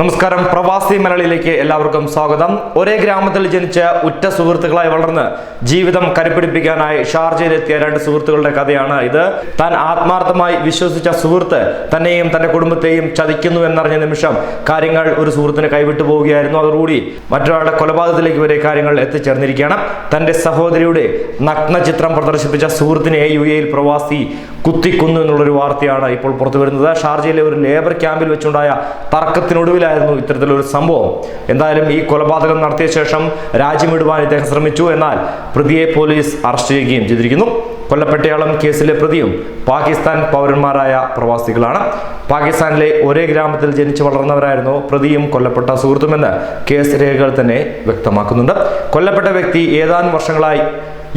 നമസ്കാരം. പ്രവാസി മലയാളിയിലേക്ക് എല്ലാവർക്കും സ്വാഗതം. ഒരേ ഗ്രാമത്തിൽ ജനിച്ച ഉറ്റ സുഹൃത്തുക്കളായി വളർന്ന് ജീവിതം കരുപിടിപ്പിക്കാനായി ഷാർജയിലെത്തിയ രണ്ട് സുഹൃത്തുക്കളുടെ കഥയാണ് ഇത്. താൻ ആത്മാർത്ഥമായി വിശ്വസിച്ച സുഹൃത്ത് തന്നെയും തന്റെ കുടുംബത്തെയും ചതിക്കുന്നു എന്നറിഞ്ഞ നിമിഷം കാര്യങ്ങൾ ഒരു സുഹൃത്തിന് കൈവിട്ടു പോവുകയായിരുന്നു. അതോടുകൂടി മറ്റൊരാളുടെ കൊലപാതകത്തിലേക്ക് വരെ കാര്യങ്ങൾ എത്തിച്ചേർന്നിരിക്കുകയാണ്. തന്റെ സഹോദരിയുടെ നഗ്ന ചിത്രം പ്രദർശിപ്പിച്ച സുഹൃത്തിനെ യു എയിൽ പ്രവാസി കുത്തിക്കൊന്നു എന്നുള്ളൊരു വാർത്തയാണ് ഇപ്പോൾ പുറത്തു വരുന്നത്. ഷാർജയിലെ ഒരു ലേബർ ക്യാമ്പിൽ വെച്ചുണ്ടായ തർക്കത്തിനൊടുവിലായിരുന്നു ഇത്തരത്തിലൊരു സംഭവം. എന്തായാലും ഈ കൊലപാതകം നടത്തിയ ശേഷം രാജ്യം വിടുവാൻ ഇദ്ദേഹം ശ്രമിച്ചു. എന്നാൽ പ്രതിയെ പോലീസ് അറസ്റ്റ് ചെയ്യുകയും ചെയ്തിരിക്കുന്നു. കൊല്ലപ്പെട്ടയാളും കേസിലെ പ്രതിയും പാകിസ്ഥാൻ പൗരന്മാരായ പ്രവാസികളാണ്. പാകിസ്ഥാനിലെ ഒരേ ഗ്രാമത്തിൽ ജനിച്ചു വളർന്നവരായിരുന്നു പ്രതിയും കൊല്ലപ്പെട്ട സുഹൃത്തുമെന്ന് കേസ് രേഖകൾ തന്നെ വ്യക്തമാക്കുന്നുണ്ട്. കൊല്ലപ്പെട്ട വ്യക്തി ഏതാനും വർഷങ്ങളായി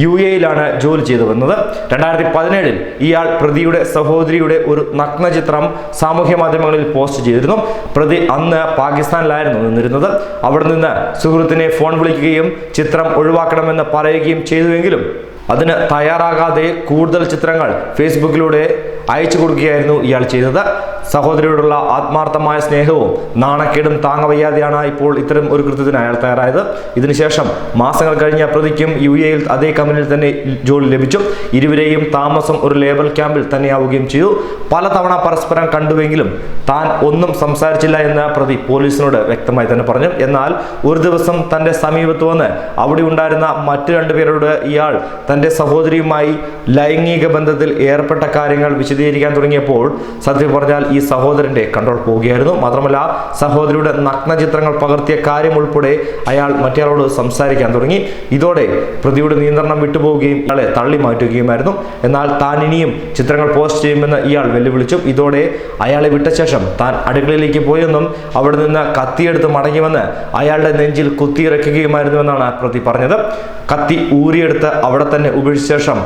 യു എയിലാണ് ജോലി ചെയ്തു വന്നത്. രണ്ടായിരത്തി പതിനേഴിൽ ഇയാൾ പ്രതിയുടെ സഹോദരിയുടെ ഒരു നഗ്നചിത്രം സാമൂഹ്യ മാധ്യമങ്ങളിൽ പോസ്റ്റ് ചെയ്തിരുന്നു. പ്രതി അന്ന് പാകിസ്ഥാനിലായിരുന്നു നിന്നിരുന്നത്. അവിടെ നിന്ന് സുഹൃത്തിനെ ഫോൺ വിളിക്കുകയും ചിത്രം ഒഴിവാക്കണമെന്ന് പറയുകയും ചെയ്തുവെങ്കിലും അതിന് തയ്യാറാകാതെ കൂടുതൽ ചിത്രങ്ങൾ ഫേസ്ബുക്കിലൂടെ അയച്ചു കൊടുക്കുകയായിരുന്നു ഇയാൾ ചെയ്തത്. സഹോദരിയോടുള്ള ആത്മാർത്ഥമായ സ്നേഹവും നാണക്കേടും താങ്ങവയ്യാതെയാണ് ഇപ്പോൾ ഇത്തരം ഒരു കൃത്യത്തിന് അയാൾ തയ്യാറായത്. ഇതിനുശേഷം മാസങ്ങൾ കഴിഞ്ഞ പ്രതിക്കും യു എയിൽ അതേ കമ്പനിയിൽ തന്നെ ജോലി ലഭിച്ചു. ഇരുവരെയും താമസം ഒരു ലേബൽ ക്യാമ്പിൽ തന്നെയാവുകയും ചെയ്തു. പലതവണ പരസ്പരം കണ്ടുവെങ്കിലും താൻ ഒന്നും സംസാരിച്ചില്ല എന്ന് പ്രതി പോലീസിനോട് വ്യക്തമായി തന്നെ പറഞ്ഞു. എന്നാൽ ഒരു ദിവസം തന്റെ സമീപത്ത് വന്ന് അവിടെ ഉണ്ടായിരുന്ന മറ്റു രണ്ടുപേരോട് ഇയാൾ തന്റെ സഹോദരിയുമായി ലൈംഗിക ബന്ധത്തിൽ ഏർപ്പെട്ട കാര്യങ്ങൾ വിശദീകരിക്കാൻ തുടങ്ങിയപ്പോൾ സത്യം പറഞ്ഞാൽ ഈ സഹോദരന്റെ കൺട്രോൾ പോവുകയായിരുന്നു മാത്രമല്ല സഹോദരിയുടെ നഗ്ന ചിത്രങ്ങൾ പകർത്തിയ കാര്യം ഉൾപ്പെടെ അയാൾ മറ്റേയാളോട് സംസാരിക്കാൻ തുടങ്ങി. ഇതോടെ പ്രതിയുടെ നിയന്ത്രണം വിട്ടുപോവുകയും ഇയാളെ തള്ളി മാറ്റുകയുമായിരുന്നു. എന്നാൽ താൻ ഇനിയും ചിത്രങ്ങൾ പോസ്റ്റ് ചെയ്യുമെന്ന് ഇയാൾ വെല്ലുവിളിച്ചു. ഇതോടെ അയാളെ വിട്ട ശേഷം താൻ അടുക്കളയിലേക്ക് പോയെന്നും അവിടെ നിന്ന് കത്തിയെടുത്ത് മടങ്ങിവന്ന് അയാളുടെ നെഞ്ചിൽ കുത്തിയിറക്കുകയുമായിരുന്നു എന്നാണ് പ്രതി പറഞ്ഞത്. കത്തി ഊരിയെടുത്ത് അവിടെ തന്നെ ഉപേക്ഷിച്ച ശേഷം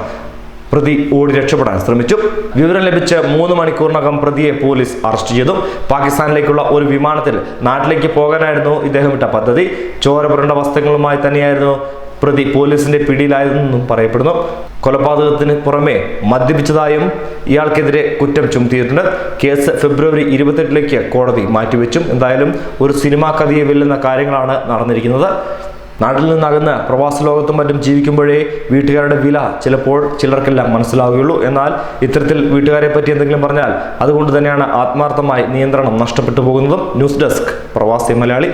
പ്രതി ഓടി രക്ഷപ്പെടാൻ ശ്രമിച്ചു. വിവരം ലഭിച്ച് മൂന്ന് മണിക്കൂറിനകം പ്രതിയെ പോലീസ് അറസ്റ്റ് ചെയ്തു. പാകിസ്ഥാനിലേക്കുള്ള ഒരു വിമാനത്തിൽ നാട്ടിലേക്ക് പോകാനായിരുന്നു ഇദ്ദേഹം ഇട്ട പദ്ധതി. ചോര പുരണ്ട വസ്ത്രങ്ങളുമായി തന്നെയായിരുന്നു പ്രതി പോലീസിന്റെ പിടിയിലായതെന്നും പറയപ്പെടുന്നു. കൊലപാതകത്തിന് പുറമെ മദ്യപിച്ചതായും ഇയാൾക്കെതിരെ കുറ്റം ചുമത്തിയിട്ടുണ്ട്. കേസ് ഫെബ്രുവരി ഇരുപത്തെട്ടിലേക്ക് കോടതി മാറ്റിവെച്ചും. എന്തായാലും ഒരു സിനിമാ കഥയെ വെല്ലുന്ന കാര്യങ്ങളാണ് നടന്നിരിക്കുന്നത്. നാട്ടിൽ നിന്നകന്ന് പ്രവാസ ലോകത്തും മറ്റും ജീവിക്കുമ്പോഴേ വീട്ടുകാരുടെ വില ചിലപ്പോൾ ചിലർക്കെല്ലാം മനസ്സിലാവുകയുള്ളൂ. എന്നാൽ ഇത്തരത്തിൽ വീട്ടുകാരെ പറ്റി എന്തെങ്കിലും പറഞ്ഞാൽ അതുകൊണ്ട് തന്നെയാണ് ആത്മാർത്ഥമായി നിയന്ത്രണം നഷ്ടപ്പെട്ടു പോകുന്നതും. ന്യൂസ് ഡെസ്ക് പ്രവാസി മലയാളി.